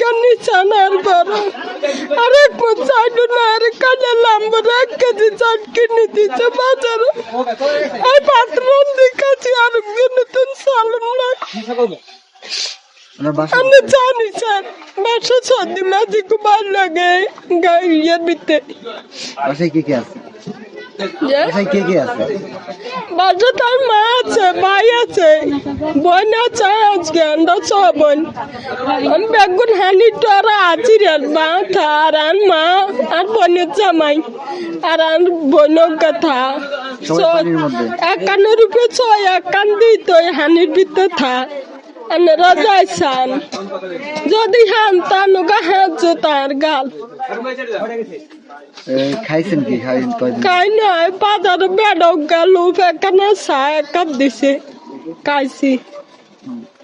Kan ni sanar bara. Arek pun sadu na arek kada lambu rek kadi sad kini di sebajar. Ay patron di kasi arek gini tun salam na. ওনার বাসা sadi mati kubar lage. Gay yer bitte. বাসায় কে কে আছে. বাসায় কে কে আছে বাজে তার মা ভাই আছে বোন আছে আজকে আমরা বোন আমি বেগুন হানি তোরা আছি রে মা থা আর আন মা আর বোনের জামাই আর আন বোনের কথা? একান্ন রূপে ছয় একান দিই তো হানির ভিতরে থা এনারা যাইছান যদি হান তানুকা হাত তার গাল খাইছেন কি খাইছেন কাই নয় বাজারে বেড়ক গেল এখানে চা এক কাপ দিছে খাইছি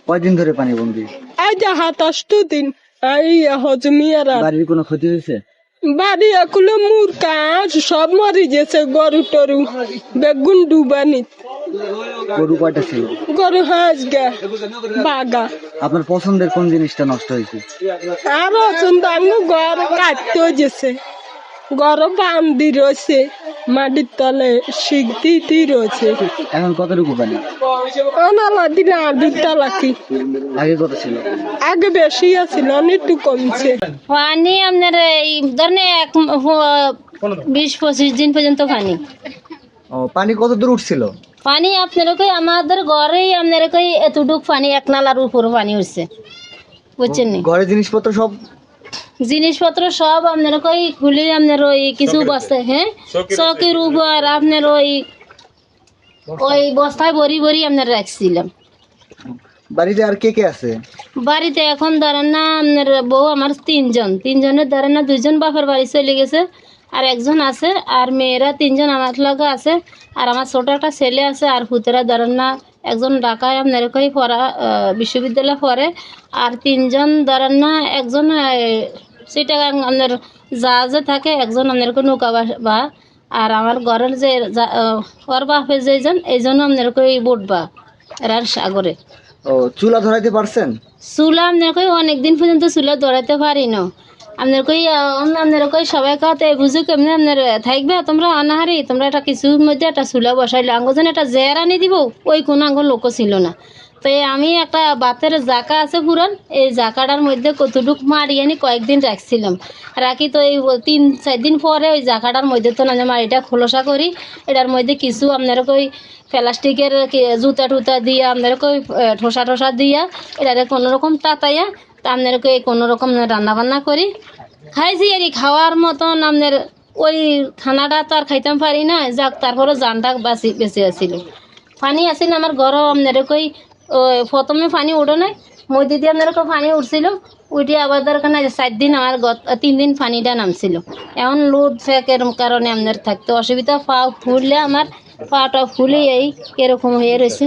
কয়দিন ধরে পানি বন্দি এই যে হাতাশটো দিন এই হজমিয়ারা বাড়ির কোনো ক্ষতি হয়েছে বাড়ি একুলো মুরকা সব মরি গেছে গরু টরু। বেগুন ডুবানি। গরু কয়টা ছিল? গরু হাঁস গা বাগা। আপনার পছন্দের কোন জিনিসটা নষ্ট হয়েছে? আর অচন্দাঙ্গ গর কাটতে গেছে ঘর বান্দি রয়েছে। মাটির তলে শিখ রয়েছে। এখন কতটুকু পানি? অনালা দিলে আর দুটা লাখি। আগে কত ছিল? আগে বেশি আছিল একটু কমছে। পানি আপনার এই ধরেন এক বিশ পঁচিশ দিন পর্যন্ত পানি। ও পানি কত দূর উঠছিল? পানি আপনার কই আমাদের ঘরেই আপনার কই এতটুক পানি এক নালার উপর পানি উঠছে। বুঝছেন নি? ঘরে জিনিসপত্র সব জিনিসপত্র সব আপনার কই খুলে আপনার ওই কিছু বস্তায় হ্যাঁ? চকের উপর আপনার ওই ওই বস্তায় ভরি ভরি আপনার রাখছিলাম। বাড়িতে আর কে কে আছে? বাড়িতে এখন ধরেন না আপনার বউ আমার তিনজন। তিনজনের ধরেন না দুইজন বাপের বাড়ি চলে গেছে আর একজন আছে আর মেয়েরা তিনজন আমার লগে আছে আর আমার ছোট একটা ছেলে আছে আর হুতেরা ধরেন না একজন ঢাকায় আপনার কই পড়া আহ, বিশ্ববিদ্যালয়ে পড়ে আর তিনজন ধরেন না একজন সেটা আপনার জাহাজে থাকে একজন আপনার নৌকা বা- আর আমার ঘরের যে যা- ওর বাপে যেজন এই জন্য আপনার কই বোট বা এরা সাগরে। ও চুলা ধরাইতে পারছেন? চুলা আপনার কই অনেকদিন পর্যন্ত চুলা ধরাইতে পারি না আপনার কই আপনার কই সবাই কাতে বুঝে কেমনি আপনার থাকবে তোমরা অনাহারি তোমরা একটা কিছুর মধ্যে একটা চুলা বসাইলে আঙ্গজন একটা জের আনি দিব ওই কোন আঙ্গ লোক ছিল না। তো আমি একটা বাতের জাকা আছে পুরান এই জাকাটার মধ্যে কতটুক মারি আনি কয়েকদিন রাখছিলাম। রাখি তো এই তিন চার দিন পরে ওই জাকাটার মধ্যে তো না মারিটা খোলসা করি এটার মধ্যে কিছু আপনার কই প্লাস্টিকের জুতা টুতা দিয়া আপনার আহ, ঠোসা ঠোসা দিয়া এটারে কোনো রকম তাতাইয়া তা আপনার কই কোনো রকম রান্না বান্না করি। খাইছি আর খাওয়ার মতন আপনার ওই খানাটা তো আর খাইতাম পারি না যাক তারপরে জানটা বাঁচি বেঁচে আসিল। পানি আসিল আমার ঘরও আপনার কই ওই প্রথমে পানি উঠো নাই। মই দিয়ে আপনার কই পানি উঠছিল, উঠে আবার দরকার নাই চার দিন আমার তিন দিন পানিটা নামছিল। এখন লোড ফেকের কারণে আমাদের থাকতে অসুবিধা, পা ফুললে আমার পাটা ফুলে এই এরকম হয়ে রয়েছে।